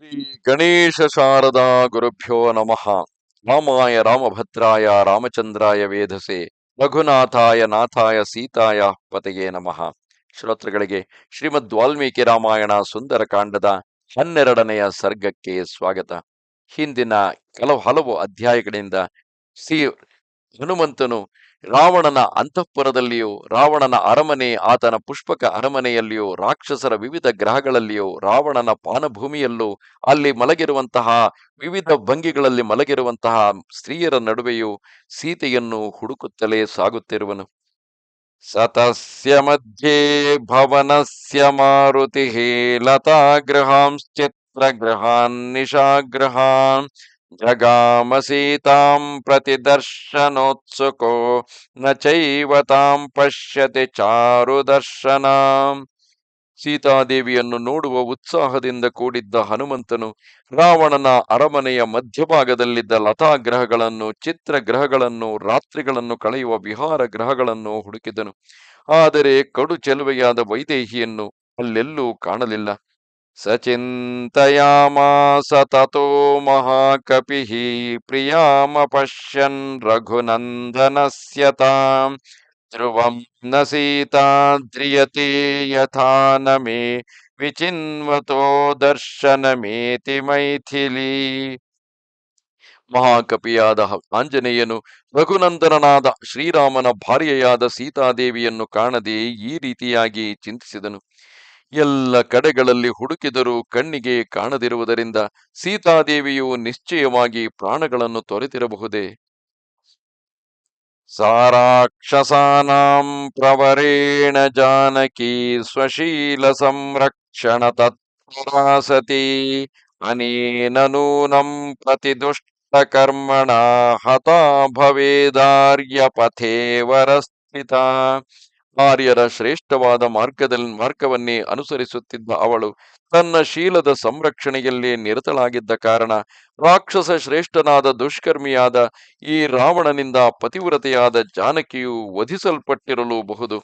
ಶ್ರೀ ಗಣೇಶ ಶಾರದಾ ಗುರುಭ್ಯೋ ನಮಃ. ರಾಮಾಯ ರಾಮಭದ್ರಾಯ ರಾಮಚಂದ್ರಾಯ ವೇಧಸೆ ರಘುನಾಥಾಯ ನಾಥಾಯ ಸೀತಾಯ ಪತೆಯೇ ನಮಃ. ಶ್ರೋತೃಗಳಿಗೆ ಶ್ರೀಮದ್ ವಾಲ್ಮೀಕಿ ರಾಮಾಯಣ ಸುಂದರ ಕಾಂಡದ ಹನ್ನೆರಡನೆಯ ಸರ್ಗಕ್ಕೆ ಸ್ವಾಗತ. ಹಿಂದಿನ ಕೆಲವು ಹಲವು ಅಧ್ಯಾಯಗಳಿಂದ ಶ್ರೀ ಹನುಮಂತನು ರಾವಣನ ಅಂತಃಪುರದಲ್ಲಿಯೂ, ರಾವಣನ ಅರಮನೆ, ಆತನ ಪುಷ್ಪಕ ಅರಮನೆಯಲ್ಲಿಯೂ, ರಾಕ್ಷಸರ ವಿವಿಧ ಗ್ರಹಗಳಲ್ಲಿಯೂ, ರಾವಣನ ಪಾನಭೂಮಿಯಲ್ಲೂ ಅಲ್ಲಿ ಮಲಗಿರುವಂತಹ, ವಿವಿಧ ಭಂಗಿಗಳಲ್ಲಿ ಮಲಗಿರುವಂತಹ ಸ್ತ್ರೀಯರ ನಡುವೆಯೂ ಸೀತೆಯನ್ನು ಹುಡುಕುತ್ತಲೇ ಸಾಗುತ್ತಿರುವನು. ಸತಸ್ಯ ಮಧ್ಯೆ ಭವನಸ್ಯ ಮಾರುತಿ ಗ್ರಹಾನ್ ನಿಶಾಗೃಹಾನ್ ಜಗಾಮ ಸೀತಾಂ ಪ್ರತಿದರ್ಶನೋತ್ಸುಕೋ ನ ಚೈವ ತಾಂ ಪಶ್ಯತಿ ಚಾರುದರ್ಶನಾಂ ಸೀತಾದೇವಿಯನ್ನು ನೋಡುವ ಉತ್ಸಾಹದಿಂದ ಕೂಡಿದ್ದ ಹನುಮಂತನು ರಾವಣನ ಅರಮನೆಯ ಮಧ್ಯಭಾಗದಲ್ಲಿದ್ದ ಲತಾಗ್ರಹಗಳನ್ನು, ಚಿತ್ರಗ್ರಹಗಳನ್ನು, ರಾತ್ರಿಗಳನ್ನು ಕಳೆಯುವ ವಿಹಾರ ಗ್ರಹಗಳನ್ನು ಹುಡುಕಿದನು. ಆದರೆ ಕಡು ಚೆಲುವೆಯಾದ ವೈದೇಹಿಯನ್ನು ಅಲ್ಲೆಲ್ಲೂ ಕಾಣಲಿಲ್ಲ. ಸಚಿಂತಯಾಮಾಸ ತಥೋ ಮಹಾಕಪಿಃ ಪ್ರಿಯಾಮಪಶ್ಯನ್ ರಘುನಂದನಸ್ಯ ತಾಂ ಧ್ರುವಂ ನ ಸೀತಾ ಧ್ರಿಯತೆ ಯಥಾ ಮೇ ವಿಚಿನ್ವತೋ ದರ್ಶನಮೇತಿ ಮೈಥಿಲಿ ಮಹಾಕಪಿಯಾದ ಆಂಜನೇಯನು ರಘುನಂದನಾದ ಶ್ರೀರಾಮನ ಭಾರ್ಯೆಯಾದ ಸೀತಾದೇವಿಯನ್ನು ಕಾಣದೆ ಈ ರೀತಿಯಾಗಿ ಚಿಂತಿಸಿದನು। ಎಲ್ಲ ಕಡೆಗಳಲ್ಲಿ ಹುಡುಕಿದರೂ ಕಣ್ಣಿಗೆ ಕಾಣದಿರುವುದರಿಂದ ಸೀತಾದೇವಿಯು ನಿಶ್ಚಯವಾಗಿ ಪ್ರಾಣಗಳನ್ನು ತೊರೆತಿರಬಹುದೇ ಸಾರಾಕ್ಷಸಾನಾಂ ಪ್ರವರೇಣ ಜಾನಕಿ ಸ್ವಶೀಲ ಸಂರಕ್ಷಣ ತತ್ಪರಾಸತಿ ಅನೇನ ನೂನಂ ಪ್ರತಿ ದುಷ್ಟಕರ್ಮಣ ಹತಾ ಭವೇದಾರ್ಯ ಪಥೇವರಸ್ಥಿತ ಆರ್ಯರ ಶ್ರೇಷ್ಠವಾದ ಮಾರ್ಗದಲ್ಲಿ ಮಾರ್ಗವನ್ನೇ ಅನುಸರಿಸುತ್ತಿದ್ದ ಅವಳು ತನ್ನ ಶೀಲದ ಸಂರಕ್ಷಣೆಯಲ್ಲಿ ನಿರತಳಾಗಿದ್ದ ಕಾರಣ ರಾಕ್ಷಸ ಶ್ರೇಷ್ಠನಾದ ದುಷ್ಕರ್ಮಿಯಾದ ಈ ರಾವಣನಿಂದ ಪತಿವ್ರತೆಯಾದ ಜಾನಕಿಯು ವಧಿಸಲ್ಪಟ್ಟಿರಲು ಬಹುದು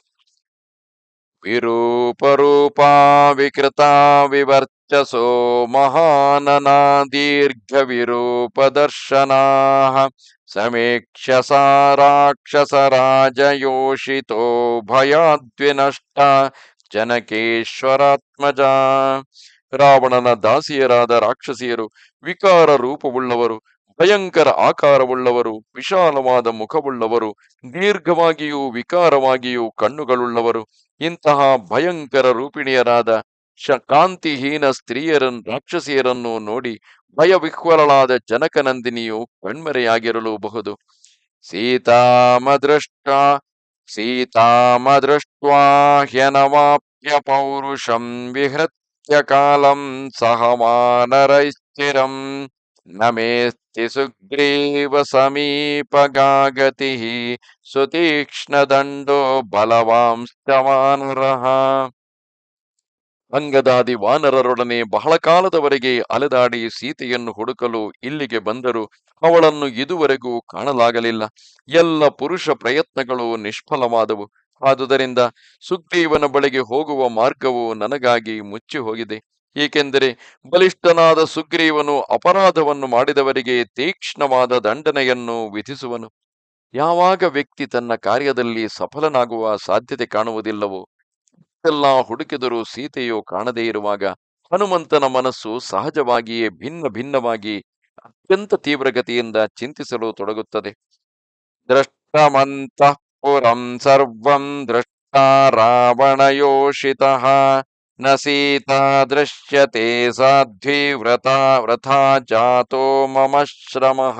ವಿರೂಪರೂಪಾ ವಿಕೃತಾ ವಿವರ್ಚಸೋ ಮಹಾನನಾ ದೀರ್ಘ ವಿರೂಪದರ್ಶನಾ ಸಮೇಕ್ಷ್ಯ ಸಾ ರಾಕ್ಷಸರಾಜಯೋಷಿತೋ ಭಯಾದ್ವಿನಷ್ಟ ಜನಕೇಶ್ವರಾತ್ಮಜ ರಾವಣನ ದಾಸಿಯರಾದ ರಾಕ್ಷಸಿಯರು ವಿಕಾರ ರೂಪವುಳ್ಳವರು, ಭಯಂಕರ ಆಕಾರವುಳ್ಳವರು, ವಿಶಾಲವಾದ ಮುಖವುಳ್ಳವರು, ದೀರ್ಘವಾಗಿಯೂ ವಿಕಾರವಾಗಿಯೂ ಕಣ್ಣುಗಳುಳ್ಳವರು, ಇಂತಹ ಭಯಂಕರ ರೂಪಿಣಿಯರಾದ ಶ ಕಾಂತಿಹೀನ ಸ್ತ್ರೀಯರನ್ನು ರಾಕ್ಷಸಿಯರನ್ನು ನೋಡಿ ಭಯವಿಹ್ವರಳಾದ ಜನಕನಂದಿನಿಯು ಕಣ್ಮರೆಯಾಗಿರಲೂಬಹುದು. ಸೀತಾಮದೃಷ್ಟ ಸೀತಾಮದೃಷ್ಟ್ವಾ ಹ್ಯನವಾಪ್ಯ ಪೌರುಷಂ ವಿಹೃತ್ಯ ಕಾಲಂ ಸಹ ಮಾನರೈಸ್ಥಿರಂ ನಮೇಸ್ತಿ ಮೇಸ್ತಿ ಸುಗ್ರೀವ ಸಮೀಪಗಾಗತಿ ಸುತೀಕ್ಷ್ಣದಂಡೋ ಬಲವಾಂಶ್ಚ ವಾನರಃ ಅಂಗದಾದಿ ವಾನರರೊಡನೆ ಬಹಳ ಕಾಲದವರೆಗೆ ಅಲೆದಾಡಿ ಸೀತೆಯನ್ನು ಹುಡುಕಲು ಇಲ್ಲಿಗೆ ಬಂದರು ಅವಳನ್ನು ಇದುವರೆಗೂ ಕಾಣಲಾಗಲಿಲ್ಲ. ಎಲ್ಲ ಪುರುಷ ಪ್ರಯತ್ನಗಳು ನಿಷ್ಫಲವಾದವು. ಆದುದರಿಂದ ಸುಗ್ರೀವನ ಬಳಿಗೆ ಹೋಗುವ ಮಾರ್ಗವು ನನಗಾಗಿ ಮುಚ್ಚಿ ಹೋಗಿದೆ. ಏಕೆಂದರೆ ಬಲಿಷ್ಠನಾದ ಸುಗ್ರೀವನು ಅಪರಾಧವನ್ನು ಮಾಡಿದವರಿಗೆ ತೀಕ್ಷ್ಣವಾದ ದಂಡನೆಯನ್ನು ವಿಧಿಸುವನು. ಯಾವಾಗ ವ್ಯಕ್ತಿ ತನ್ನ ಕಾರ್ಯದಲ್ಲಿ ಸಫಲನಾಗುವ ಸಾಧ್ಯತೆ ಕಾಣುವುದಿಲ್ಲವೋ ಎಲ್ಲ ಹುಡುಕಿದರೂ ಸೀತೆಯು ಕಾಣದೇ ಇರುವಾಗ ಹನುಮಂತನ ಮನಸ್ಸು ಸಹಜವಾಗಿಯೇ ಭಿನ್ನ ಭಿನ್ನವಾಗಿ ಅತ್ಯಂತ ತೀವ್ರಗತಿಯಿಂದ ಚಿಂತಿಸಲು ತೊಡಗುತ್ತದೆ. ದೃಷ್ಟಮಂತಃ ಪುರಂ ಸರ್ವಂ ದೃಷ್ಟ ರಾವಣಯೋಷಿತ ನ ಸೀತಾ ದೃಶ್ಯತೆ ಸಾಧ್ವಿ ವ್ರತಾ ವ್ರಥಾ ಜಾತೋ ಮಮ ಶ್ರಮಃ.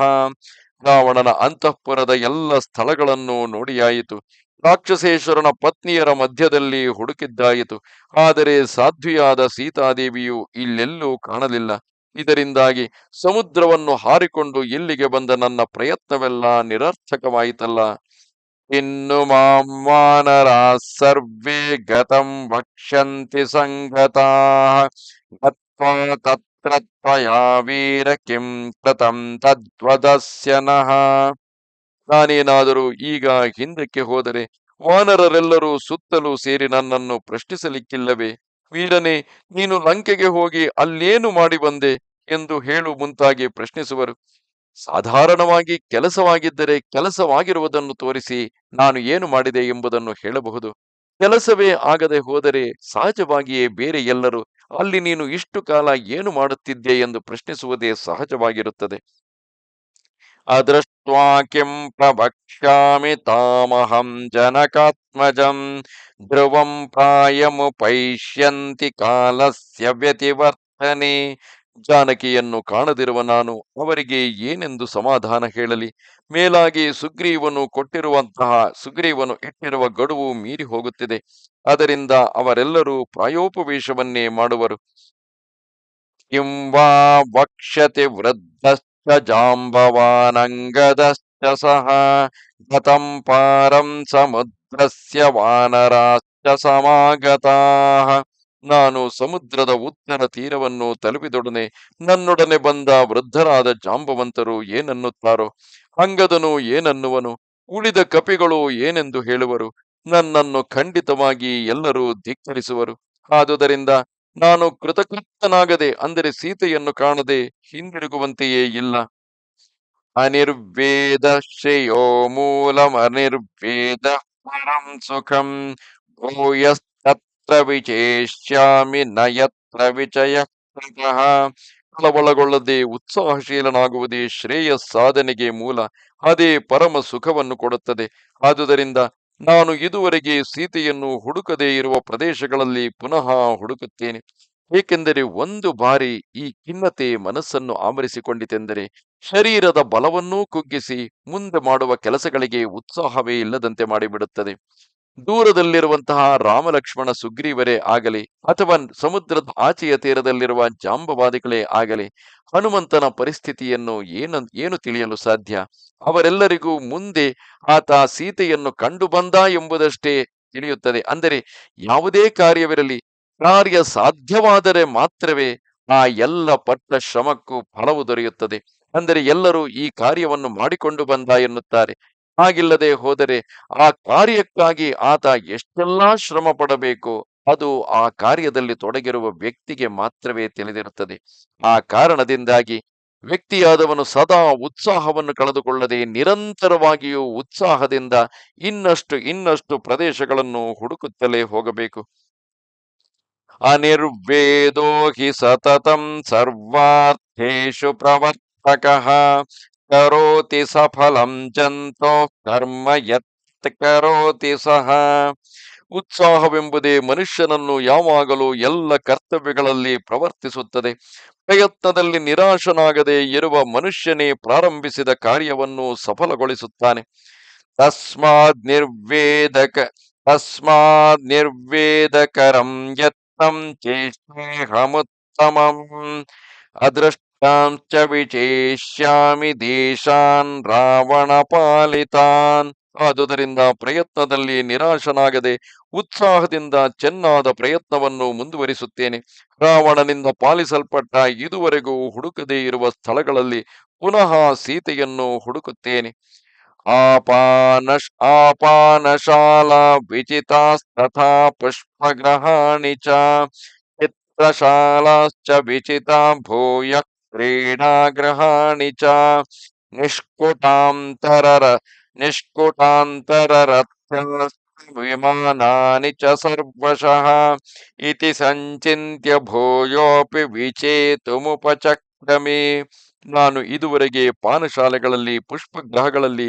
ರಾವಣನ ಅಂತಃಪುರದ ಎಲ್ಲ ಸ್ಥಳಗಳನ್ನು ನೋಡಿಯಾಯಿತು. ರಾಕ್ಷಸೇಶ್ವರನ ಪತ್ನಿಯರ ಮಧ್ಯದಲ್ಲಿ ಹುಡುಕಿದ್ದಾಯಿತು. ಆದರೆ ಸಾಧ್ವಿಯಾದ ಸೀತಾದೇವಿಯು ಇಲ್ಲೆಲ್ಲೂ ಕಾಣಲಿಲ್ಲ. ಇದರಿಂದಾಗಿ ಸಮುದ್ರವನ್ನು ಹಾರಿಕೊಂಡು ಇಲ್ಲಿಗೆ ಬಂದ ನನ್ನ ಪ್ರಯತ್ನವೆಲ್ಲ ನಿರರ್ಥಕವಾಯಿತಲ್ಲ. ಇನ್ನು ಮಾಮ್ಮಾನರ ವಾನರಾ ಸರ್ವೇ ಗತಂ ವಕ್ಷಂತಿ ಸಂಗತಾ. ತತ್ರ ತ್ವಯಾ ವೀರ ಕಿಂ ನಾನೇನಾದರೂ ಈಗ ಹಿಂದಕ್ಕೆ ಹೋದರೆ ವಾನರರೆಲ್ಲರೂ ಸುತ್ತಲೂ ಸೇರಿ ನನ್ನನ್ನು ಪ್ರಶ್ನಿಸಲಿಕ್ಕಿಲ್ಲವೇ? ವೀರನೇ, ನೀನು ಲಂಕೆಗೆ ಹೋಗಿ ಅಲ್ಲೇನು ಮಾಡಿ ಬಂದೆ ಎಂದು ಹೇಳು ಮುಂತಾಗಿ ಪ್ರಶ್ನಿಸುವರು. ಸಾಧಾರಣವಾಗಿ ಕೆಲಸವಾಗಿದ್ದರೆ ಕೆಲಸವಾಗಿರುವುದನ್ನು ತೋರಿಸಿ ನಾನು ಏನು ಮಾಡಿದೆ ಎಂಬುದನ್ನು ಹೇಳಬಹುದು. ಕೆಲಸವೇ ಆಗದೆ ಹೋದರೆ ಸಹಜವಾಗಿಯೇ ಬೇರೆ ಎಲ್ಲರೂ ಅಲ್ಲಿ ನೀನು ಇಷ್ಟು ಕಾಲ ಏನು ಮಾಡುತ್ತಿದ್ದೆ ಎಂದು ಪ್ರಶ್ನಿಸುವುದೇ ಸಹಜವಾಗಿರುತ್ತದೆ. ಅದೃಷ್ಟ್ವಾ ಕಿಂ ಪ್ರವಕ್ಷ್ಯಾಮಿ ತಾಮಹಂ ಜನಕಾತ್ಮಜಂ ಧ್ರುವಂ ಪ್ರಾಯಮುಪೈಷ್ಯಂತಿ ಕಾಲಸ್ಯ ವ್ಯತಿವರ್ತನೆ ಜಾನಕಿಯನ್ನು ಕಾಣದಿರುವ ನಾನು, ಅವರಿಗೆ ಏನೆಂದು ಸಮಾಧಾನ ಹೇಳಲಿ? ಮೇಲಾಗಿ ಸುಗ್ರೀವನು ಕೊಟ್ಟಿರುವಂತಹ, ಸುಗ್ರೀವನು ಇಟ್ಟಿರುವ ಗಡುವು ಮೀರಿ ಹೋಗುತ್ತಿದೆ. ಅದರಿಂದ ಅವರೆಲ್ಲರೂ ಪ್ರಾಯೋಪವೇಶವನ್ನೇ ಮಾಡುವರು. ಕಿಂ ವಕ್ಷತೆ ವೃದ್ಧ ಜಾಂಬವಾನಂಗದಶ್ಚ ಸಹ ಗತಂ ಪಾರಂ ಸಮುದ್ರಸ್ಯ ವಾನರಾಶ್ಚ ಸಮಾಗತಾಃ ನಾನು ಸಮುದ್ರದ ಉತ್ತರ ತೀರವನ್ನು ತಲುಪಿದೊಡನೆ ನನ್ನೊಡನೆ ಬಂದ ವೃದ್ಧರಾದ ಜಾಂಬವಂತರು ಏನನ್ನುತ್ತಾರೋ ಅಂಗದನು ಏನನ್ನುವನು, ಉಳಿದ ಕಪಿಗಳು ಏನೆಂದು ಹೇಳುವರು, ನನ್ನನ್ನು ಖಂಡಿತವಾಗಿ ಎಲ್ಲರೂ ಧಿಕ್ಕರಿಸುವರು. ಆದುದರಿಂದ ನಾನು ಕೃತಕೃತನಾಗದೆ ಅಂದರೆ ಸೀತೆಯನ್ನು ಕಾಣದೆ ಹಿಂದಿರುಗುವಂತೆಯೇ ಇಲ್ಲ. ಅನಿರ್ವೇದ ಶ್ರೇಯೋ ಮೂಲಮನಿರ್ವೇದ ಪರಂ ಸುಖಂ. ಭೂಯಸ್ತತ್ರ ವಿಚೇಷ್ಯಾಮಿ ನಯತ್ರ ವಿಚಯ ಕಳವಳಗೊಳ್ಳದೆ ಉತ್ಸಾಹಶೀಲನಾಗುವುದೇ ಶ್ರೇಯ ಸಾಧನೆಗೆ ಮೂಲ. ಅದೇ ಪರಮ ಸುಖವನ್ನು ಕೊಡುತ್ತದೆ. ಆದುದರಿಂದ ನಾನು ಇದುವರೆಗೆ ಸೀತೆಯನ್ನು ಹುಡುಕದೇ ಇರುವ ಪ್ರದೇಶಗಳಲ್ಲಿ ಪುನಃ ಹುಡುಕುತ್ತೇನೆ. ಏಕೆಂದರೆ ಒಂದು ಬಾರಿ ಈ ಖಿನ್ನತೆ ಮನಸ್ಸನ್ನು ಆವರಿಸಿಕೊಂಡಿತೆಂದರೆ ಶರೀರದ ಬಲವನ್ನೂ ಕುಗ್ಗಿಸಿ ಮುಂದೆ ಮಾಡುವ ಕೆಲಸಗಳಿಗೆ ಉತ್ಸಾಹವೇ ಇಲ್ಲದಂತೆ ಮಾಡಿಬಿಡುತ್ತದೆ. ದೂರದಲ್ಲಿರುವಂತಹ ರಾಮಲಕ್ಷ್ಮಣ ಸುಗ್ರೀವರೇ ಆಗಲಿ ಅಥವಾ ಸಮುದ್ರದ ಆಚೆಯ ತೀರದಲ್ಲಿರುವ ಜಾಂಬವಾದಿಗಳೇ ಆಗಲಿ, ಹನುಮಂತನ ಪರಿಸ್ಥಿತಿಯನ್ನು ಏನು ಏನು ತಿಳಿಯಲು ಸಾಧ್ಯ? ಅವರೆಲ್ಲರಿಗೂ ಮುಂದೆ ಆತ ಸೀತೆಯನ್ನು ಕಂಡು ಬಂದ ಎಂಬುದಷ್ಟೇ ತಿಳಿಯುತ್ತದೆ. ಅಂದರೆ ಯಾವುದೇ ಕಾರ್ಯವಿರಲಿ, ಕಾರ್ಯ ಸಾಧ್ಯವಾದರೆ ಮಾತ್ರವೇ ಆ ಎಲ್ಲ ಪಟ್ಟ ಶ್ರಮಕ್ಕೂ ಫಲವು ದೊರೆಯುತ್ತದೆ. ಅಂದರೆ ಎಲ್ಲರೂ ಈ ಕಾರ್ಯವನ್ನು ಮಾಡಿಕೊಂಡು ಬಂದ ಎನ್ನುತ್ತಾರೆ. ಹಾಗಿಲ್ಲದೆ ಹೋದರೆ ಆ ಕಾರ್ಯಕ್ಕಾಗಿ ಆತ ಎಷ್ಟೆಲ್ಲಾ ಶ್ರಮ ಪಡಬೇಕು ಅದು ಆ ಕಾರ್ಯದಲ್ಲಿ ತೊಡಗಿರುವ ವ್ಯಕ್ತಿಗೆ ಮಾತ್ರವೇ ತಿಳಿದಿರುತ್ತದೆ. ಆ ಕಾರಣದಿಂದಾಗಿ ವ್ಯಕ್ತಿಯಾದವನು ಸದಾ ಉತ್ಸಾಹವನ್ನು ಕಳೆದುಕೊಳ್ಳದೆ ನಿರಂತರವಾಗಿಯೂ ಉತ್ಸಾಹದಿಂದ ಇನ್ನಷ್ಟು ಇನ್ನಷ್ಟು ಪ್ರದೇಶಗಳನ್ನು ಹುಡುಕುತ್ತಲೇ ಹೋಗಬೇಕು. ಅನಿರ್ವೇದೋ ಹಿ ಸತತಂ ಸರ್ವಾರ್ಥೇಶು ಪ್ರವರ್ತಕಃ ಕರೋತಿ ಸಫಲಂ ಜಂತೋ ಕರ್ಮ ಯತ್ ಕರೋತಿ ಸಹ ಉತ್ಸಾಹವೆಂಬುದೇ ಮನುಷ್ಯನನ್ನು ಯಾವಾಗಲೂ ಎಲ್ಲ ಕರ್ತವ್ಯಗಳಲ್ಲಿ ಪ್ರವರ್ತಿಸುತ್ತದೆ। ಪ್ರಯತ್ನದಲ್ಲಿ ನಿರಾಶನಾಗದೆ ಇರುವ ಮನುಷ್ಯನೇ ಪ್ರಾರಂಭಿಸಿದ ಕಾರ್ಯವನ್ನು ಸಫಲಗೊಳಿಸುತ್ತಾನೆ। ತಸ್ಮಾದ್ ನಿರ್ವೇದಕ, ತಸ್ಮಾದ್ ನಿರ್ವೇದಕರಂ ಯತ್ನಂ ಚೇಷ್ಟೇಹಮುತ್ತಮಂ ಅದೃಷ್ಟಾಂಚ ವಿಚೇಷ್ಯಾಮಿ ದೇಶಾನ್ ರಾವಣ ಪಾಲಿತಾನ್ ಆದುದರಿಂದ ಪ್ರಯತ್ನದಲ್ಲಿ ನಿರಾಶನಾಗದೆ ಉತ್ಸಾಹದಿಂದ ಚೆನ್ನಾದ ಪ್ರಯತ್ನವನ್ನು ಮುಂದುವರಿಸುತ್ತೇನೆ. ರಾವಣನಿಂದ ಪಾಲಿಸಲ್ಪಟ್ಟ ಇದುವರೆಗೂ ಹುಡುಕದೇ ಇರುವ ಸ್ಥಳಗಳಲ್ಲಿ ಪುನಃ ಸೀತೆಯನ್ನು ಹುಡುಕುತ್ತೇನೆ. ಆಪಾನಶ್, ಆಪಾನಶಾಲಾ, ವಿಚಿತಾಸ್ತಥಾ ಪುಷ್ಪಗ್ರಹಾಣಿ ಚಿತ್ರಶಾಲಾಶ್ಚ ವಿಚಿತಾ ಭೂಯ ಕ್ರೀಡಾಗೃಹಾಣಿ ಚ ನಿಷ್ಕುಟಾಂತರರ ನಿಷ್ಕುಟಾಂತರರಥ್ಯ ವಿಮಾನಾನಿ ಚ ಸರ್ವಶಃ ಇತಿ ಸಂಚಿತ್ಯ ಭೂಯೋಪಿ ವಿಚೇತುಮುಪಚಕ್ರಮೇ ನಾನು ಇದುವರೆಗೆ ಪಾನಶಾಲೆಗಳಲ್ಲಿ, ಪುಷ್ಪಗ್ರಹಗಳಲ್ಲಿ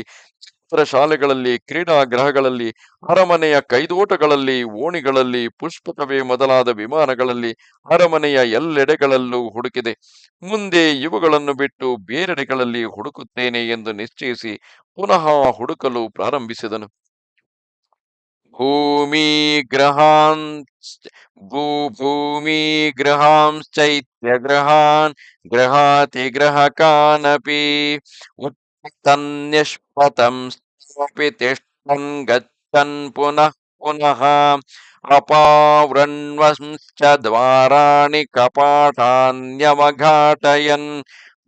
ಚಿತ್ರಶಾಲೆಗಳಲ್ಲಿ ಕ್ರೀಡಾಗ್ರಹಗಳಲ್ಲಿ ಅರಮನೆಯ ಕೈದೋಟಗಳಲ್ಲಿ, ಓಣಿಗಳಲ್ಲಿ, ಪುಷ್ಪಕವೇ ಮೊದಲಾದ ವಿಮಾನಗಳಲ್ಲಿ ಅರಮನೆಯ ಎಲ್ಲೆಡೆಗಳಲ್ಲೂ ಹುಡುಕಿದೆ. ಮುಂದೆ ಇವುಗಳನ್ನು ಬಿಟ್ಟು ಬೇರೆಡೆಗಳಲ್ಲಿ ಹುಡುಕುತ್ತೇನೆ ಎಂದು ನಿಶ್ಚಯಿಸಿ ಪುನಃ ಹುಡುಕಲು ಪ್ರಾರಂಭಿಸಿದನು. ಭೂಮಿ ಗ್ರಹಾನ್ ಭೂ, ಭೂಮಿ ಗೃಹಾಂಶ್ಚೈತ್ಯ ಗೃಹಾನ್ ಗೃಹಾತಿ तन्निष्पतं गच्छन् पुनः पुनः अपावृण्वंश्च द्वाराणि कपाटान्यवघाटयन्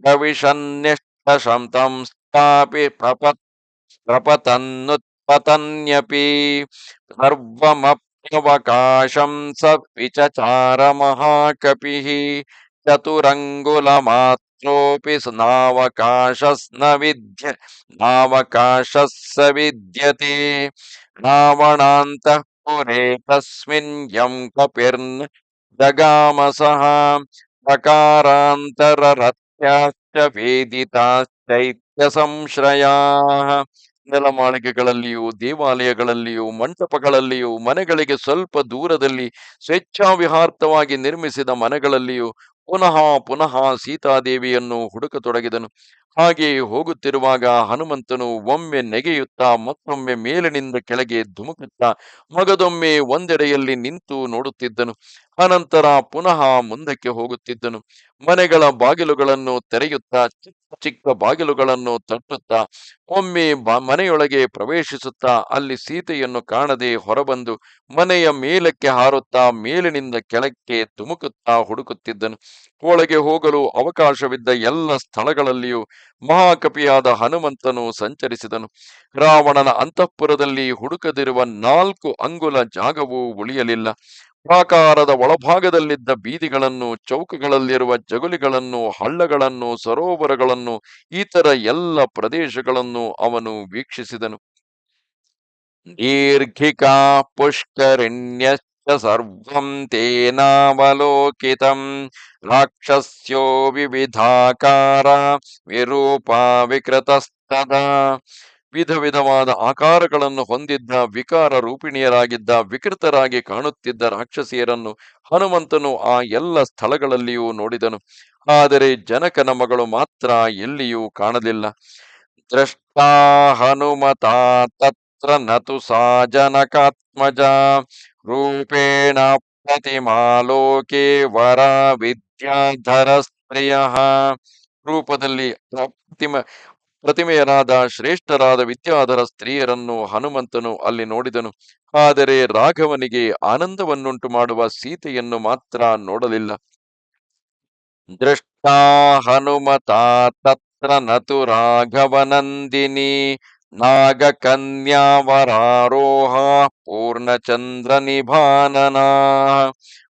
प्रविशन्निष्ठशं तं स्थापि प्रपत्, प्रपतन्नुत्पतन्यपि सर्वमप्यवकाशं स विचचारमहाकपिः चतुरङ्गुलमात् ವಿದ್ಯ ನಾವಕಾಶः ವಿದ್ಯತೆ ನಾವಣಾಂತ ಪುರೇ ತಸ್ಮಿನ್ ಯಂ ಕಪಿರ್ನ್ ಜಗಾಮಸಃ ಪ್ರಕಾರಾಂತರರಥ್ಯಾಶ್ಚ ವೇದಿತಾಶ್ಚೈತ್ಯ ಸಂಶ್ರಯಾಃ ನೆಲಮಾಳಿಗೆಗಳಲ್ಲಿಯೂ, ದೇವಾಲಯಗಳಲ್ಲಿಯೂ, ಮಂಟಪಗಳಲ್ಲಿಯೂ, ಮನೆಗಳಿಗೆ ಸ್ವಲ್ಪ ದೂರದಲ್ಲಿ, ಸ್ವೇಚ್ಛಾವಿಹಾರ್ಥವಾಗಿ ನಿರ್ಮಿಸಿದ ಮನೆಗಳಲ್ಲಿಯೂ ಪುನಃ ಪುನಃ ಸೀತಾದೇವಿಯನ್ನು ಹುಡುಕತೊಡಗಿದನು. ಹಾಗೆ ಹೋಗುತ್ತಿರುವಾಗ ಹನುಮಂತನು ಒಮ್ಮೆ ನೆಗೆಯುತ್ತಾ ಮತ್ತೊಮ್ಮೆ ಮೇಲಿನಿಂದ ಕೆಳಗೆ ಧುಮುಕುತ್ತಾ ಮಗದೊಮ್ಮೆ ಒಂದೆಡೆಯಲ್ಲಿ ನಿಂತು ನೋಡುತ್ತಿದ್ದನು. ಅನಂತರ ಪುನಃ ಮುಂದಕ್ಕೆ ಹೋಗುತ್ತಿದ್ದನು. ಮನೆಗಳ ಬಾಗಿಲುಗಳನ್ನು ತೆರೆಯುತ್ತಾ, ಚಿಕ್ಕ ಚಿಕ್ಕ ಬಾಗಿಲುಗಳನ್ನು ತಟ್ಟುತ್ತಾ, ಒಮ್ಮೆ ಮನೆಯೊಳಗೆ ಪ್ರವೇಶಿಸುತ್ತಾ, ಅಲ್ಲಿ ಸೀತೆಯನ್ನು ಕಾಣದೆ ಹೊರಬಂದು ಮನೆಯ ಮೇಲಕ್ಕೆ ಹಾರುತ್ತಾ, ಮೇಲಿನಿಂದ ಕೆಳಕ್ಕೆ ತುಮುಕುತ್ತಾ ಹುಡುಕುತ್ತಿದ್ದನು. ಒಳಗೆ ಹೋಗಲು ಅವಕಾಶವಿದ್ದ ಎಲ್ಲ ಸ್ಥಳಗಳಲ್ಲಿಯೂ ಮಹಾಕಪಿಯಾದ ಹನುಮಂತನು ಸಂಚರಿಸಿದನು. ರಾವಣನ ಅಂತಃಪುರದಲ್ಲಿ ಹುಡುಕದಿರುವ ನಾಲ್ಕು ಅಂಗುಲ ಜಾಗವೂ ಉಳಿಯಲಿಲ್ಲ. ಪ್ರಾಕಾರದ ಒಳಭಾಗದಲ್ಲಿದ್ದ ಬೀದಿಗಳನ್ನು, ಚೌಕಗಳಲ್ಲಿರುವ ಜಗುಲಿಗಳನ್ನು, ಹಳ್ಳಗಳನ್ನು, ಸರೋವರಗಳನ್ನು, ಇತರ ಎಲ್ಲ ಪ್ರದೇಶಗಳನ್ನು ಅವನು ವೀಕ್ಷಿಸಿದನು. ದೀರ್ಘಿಕಾ ಪುಷ್ಕರಿಣ್ಯಶ್ಚ ಸರ್ವಂ ತೇನಾವಲೋಕಿತಂ ರಾಕ್ಷಸ್ಯೋ ವಿವಿಧಾಕಾರ ವಿರೂಪಾ ವಿಕೃತಸ್ತದಾ. ವಿಧ ವಿಧವಾದ ಆಕಾರಗಳನ್ನು ಹೊಂದಿದ್ದ ವಿಕಾರ ರೂಪಿಣಿಯರಾಗಿದ್ದ, ವಿಕೃತರಾಗಿ ಕಾಣುತ್ತಿದ್ದ ರಾಕ್ಷಸಿಯರನ್ನು ಹನುಮಂತನು ಆ ಎಲ್ಲ ಸ್ಥಳಗಳಲ್ಲಿಯೂ ನೋಡಿದನು. ಆದರೆ ಜನಕನ ಮಗಳು ಮಾತ್ರ ಎಲ್ಲಿಯೂ ಕಾಣಲಿಲ್ಲ. ದ್ರಷ್ಟಾ ಹನುಮತ ತತ್ರ ನತು ಸಾ ಜನಕಾತ್ಮಜ ರೂಪೇಣ ಪ್ರತಿಮಾಲೋಕೆ ವರ ವಿದ್ಯಾಧರ ಸ್ತ್ರೀಯ ರೂಪದಲ್ಲಿ ಪ್ರತಿಮೆಯರಾದ ಶ್ರೇಷ್ಠರಾದ ವಿದ್ಯಾಧರ ಸ್ತ್ರೀಯರನ್ನು ಹನುಮಂತನು ಅಲ್ಲಿ ನೋಡಿದನು. ಆದರೆ ರಾಘವನಿಗೆ ಆನಂದವನ್ನುಂಟು ಮಾಡುವ ಸೀತೆಯನ್ನು ಮಾತ್ರ ನೋಡಲಿಲ್ಲ. ದೃಷ್ಟಾ ಹನುಮತ, ತತ್ರ ನತು ರಾಘವನಂದಿನಿ, ನಾಗಕನ್ಯಾವರಾರೋಹ ಪೂರ್ಣಚಂದ್ರ ನಿಭಾನನಾ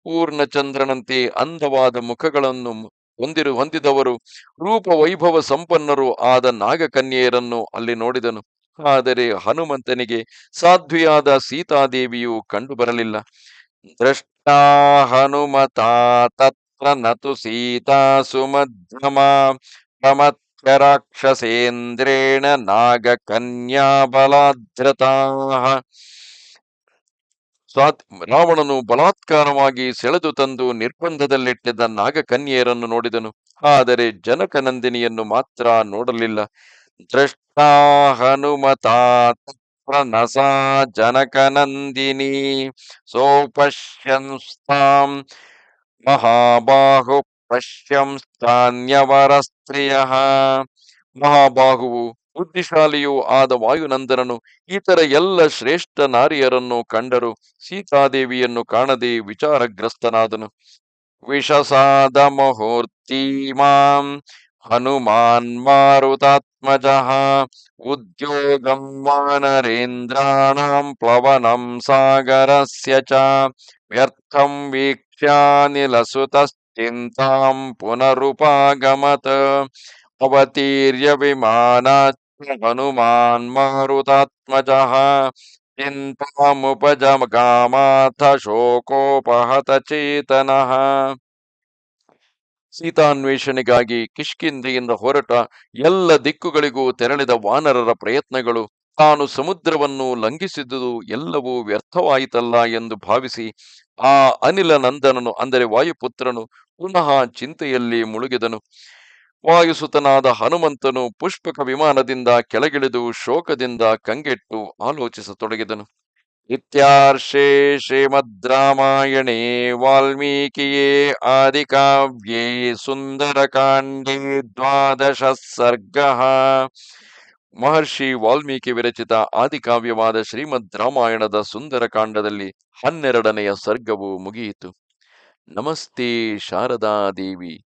ಪೂರ್ಣಚಂದ್ರನಂತೆ ಅಂದವಾದ ಮುಖಗಳನ್ನು ಹೊಂದಿರು, ಹೊಂದಿದವರು ರೂಪ ವೈಭವ ಸಂಪನ್ನರು ಆದ ನಾಗಕನ್ಯೆಯರನ್ನು ಅಲ್ಲಿ ನೋಡಿದನು. ಆದರೆ ಹನುಮಂತನಿಗೆ ಸಾಧ್ವಿಯಾದ ಸೀತಾದೇವಿಯು ಕಂಡು ಬರಲಿಲ್ಲ ದ್ರಷ್ಟಾ ಹನುಮತಾ, ತತ್ರ ನತು ಸೀತಾ ಸುಮಧ್ಯಮ ಪ್ರಮಥ್ಯ ರಾಕ್ಷಸೇಂದ್ರೇಣ ನಾಗಕನ್ಯಾ ಬಲಾಧ್ರತಾ ಸ್ವಾತ್ ರಾವಣನು ಬಲಾತ್ಕಾರವಾಗಿ ಸೆಳೆದು ತಂದು ನಿರ್ಬಂಧದಲ್ಲಿಟ್ಟಿದ್ದ ನಾಗಕನ್ಯೆಯರನ್ನು ನೋಡಿದನು. ಆದರೆ ಜನಕನಂದಿನಿಯನ್ನು ಮಾತ್ರ ನೋಡಲಿಲ್ಲ. ದ್ರಷ್ಟಾ ಹನುಮತಾ ನಸಾ ಜನಕನಂದಿನಿ ಸೋಪಶ್ಯಂಸ್ತಾಂ ಮಹಾಬಾಹು ಪಶ್ಯಂಸ್ತಾನ್ಯವರ ಸ್ತ್ರೀಯ ಮಹಾಬಾಹುವು ಬುದ್ಧಿಶಾಲಿಯೂ ಆದ ವಾಯುನಂದನನು ಇತರ ಎಲ್ಲ ಶ್ರೇಷ್ಠ ನಾರಿಯರನ್ನು ಕಂಡರು. ಸೀತಾದೇವಿಯನ್ನು ಕಾಣದೆ ವಿಚಾರಗ್ರಸ್ತನಾದನು. ವಿಷಸಾದ ಮುಹೂರ್ತಿ ಮಾಂ ಹನುಮಾನ್ ಮಾರುತಾತ್ಮಜ ಉದ್ಯೋಗಂ ವಾನರೇಂದ್ರಾಣಾಂ ಪ್ಲವನಂ ಸಾಗರಸ್ಯ ಚ ವ್ಯರ್ಥಂ ವೀಕ್ಷ್ಯಾನಿಲಸುತಶ್ಚಿಂತಾಂ ಪುನರುಪಾಗಮತ್ ಅವತೀರ್ಯ ವಿಮಾನಾತ್ ಹನುಮಾನ್ ಮಾರುತಾತ್ಮಜಃ ಚಿಂತಾಮುಪಜಗಾಮಾಥ ಶೋಕೋಪಹತ ಚೇತನಃ ಸೀತಾನ್ವೇಷಣೆಗಾಗಿ ಕಿಷ್ಕಿಂಧೆಯಿಂದ ಹೊರಟ ಎಲ್ಲ ದಿಕ್ಕುಗಳಿಗೂ ತೆರಳಿದ ವಾನರರ ಪ್ರಯತ್ನಗಳು, ತಾನು ಸಮುದ್ರವನ್ನು ಲಂಘಿಸಿದ್ದುದು ಎಲ್ಲವೂ ವ್ಯರ್ಥವಾಯಿತಲ್ಲ ಎಂದು ಭಾವಿಸಿ, ಆ ಅನಿಲ ನಂದನನು ಅಂದರೆ ವಾಯುಪುತ್ರನು ಪುನಃ ಚಿಂತೆಯಲ್ಲಿ ಮುಳುಗಿದನು. ವಾಯುಸುತನಾದ ಹನುಮಂತನು ಪುಷ್ಪಕ ವಿಮಾನದಿಂದ ಕೆಳಗಿಳಿದು ಶೋಕದಿಂದ ಕಂಗೆಟ್ಟು ಆಲೋಚಿಸತೊಡಗಿದನು. ಇತ್ಯಾರ್ಷೇ ಶ್ರೀಮದ್ ರಾಮಾಯಣೇ ವಾಲ್ಮೀಕಿಯೇ ಆದಿಕಾವ್ಯೇ ಸುಂದರಕಾಂಡೇ ದ್ವಾದಶ ಸರ್ಗ. ಮಹರ್ಷಿ ವಾಲ್ಮೀಕಿ ವಿರಚಿತ ಆದಿಕಾವ್ಯವಾದ ಶ್ರೀಮದ್ ರಾಮಾಯಣದ ಸುಂದರಕಾಂಡದಲ್ಲಿ ಹನ್ನೆರಡನೆಯ ಸರ್ಗವು ಮುಗಿಯಿತು. ನಮಸ್ತೆ ಶಾರದಾ ದೇವಿ.